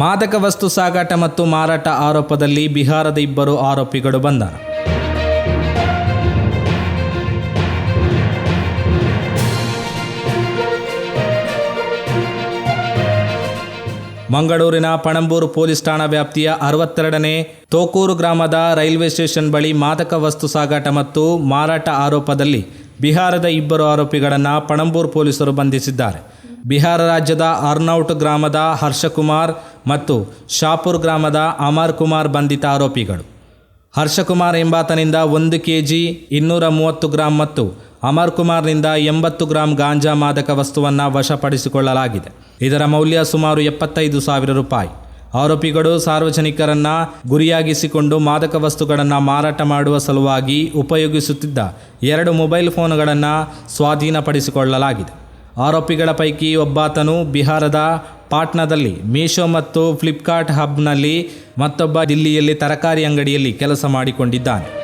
ಮಾದಕ ವಸ್ತು ಸಾಗಾಟ ಮತ್ತು ಮಾರಾಟ ಆರೋಪದಲ್ಲಿ ಬಿಹಾರದ ಇಬ್ಬರು ಆರೋಪಿಗಳು ಬಂಧನ. ಮಂಗಳೂರಿನ ಪಣಂಬೂರು ಪೊಲೀಸ್ ಠಾಣಾ ವ್ಯಾಪ್ತಿಯ ಅರವತ್ತೆರಡನೇ ತೋಕೂರು ಗ್ರಾಮದ ರೈಲ್ವೆ ಸ್ಟೇಷನ್ ಬಳಿ ಮಾದಕ ವಸ್ತು ಸಾಗಾಟ ಮತ್ತು ಮಾರಾಟ ಆರೋಪದಲ್ಲಿ ಬಿಹಾರದ ಇಬ್ಬರು ಆರೋಪಿಗಳನ್ನು ಪಣಂಬೂರು ಪೊಲೀಸರು ಬಂಧಿಸಿದ್ದಾರೆ. ಬಿಹಾರ ರಾಜ್ಯದ ಅರ್ನೌಟ್ ಗ್ರಾಮದ ಹರ್ಷಕುಮಾರ್ ಮತ್ತು ಶಾಪುರ್ ಗ್ರಾಮದ ಅಮರ್ ಕುಮಾರ್ ಬಂಧಿತ ಆರೋಪಿಗಳು. ಹರ್ಷಕುಮಾರ್ ಎಂಬಾತನಿಂದ ಒಂದು ಕೆ ಜಿ ಇನ್ನೂರ ಮೂವತ್ತು ಗ್ರಾಂ ಮತ್ತು ಅಮರ್ ಕುಮಾರ್ನಿಂದ ಎಂಬತ್ತು ಗ್ರಾಂ ಗಾಂಜಾ ಮಾದಕ ವಸ್ತುವನ್ನು ವಶಪಡಿಸಿಕೊಳ್ಳಲಾಗಿದೆ. ಇದರ ಮೌಲ್ಯ ಸುಮಾರು ಎಪ್ಪತ್ತೈದು ಸಾವಿರ ರೂಪಾಯಿ. ಆರೋಪಿಗಳು ಸಾರ್ವಜನಿಕರನ್ನ ಗುರಿಯಾಗಿಸಿಕೊಂಡು ಮಾದಕ ವಸ್ತುಗಳನ್ನು ಮಾರಾಟ ಮಾಡುವ ಸಲುವಾಗಿ ಉಪಯೋಗಿಸುತ್ತಿದ್ದ ಎರಡು ಮೊಬೈಲ್ ಫೋನ್ಗಳನ್ನು ಸ್ವಾಧೀನಪಡಿಸಿಕೊಳ್ಳಲಾಗಿದೆ. ಆರೋಪಿಗಳ ಪೈಕಿ ಒಬ್ಬಾತನು ಬಿಹಾರದ ಪಾಟ್ನಾದಲ್ಲಿ ಮೀಶೋ ಮತ್ತು ಫ್ಲಿಪ್ಕಾರ್ಟ್ ಹಬ್ನಲ್ಲಿ ಮತ್ತೊಬ್ಬ ದಿಲ್ಲಿಯಲ್ಲಿ ತರಕಾರಿ ಅಂಗಡಿಯಲ್ಲಿ ಕೆಲಸ ಮಾಡಿಕೊಂಡಿದ್ದಾನೆ.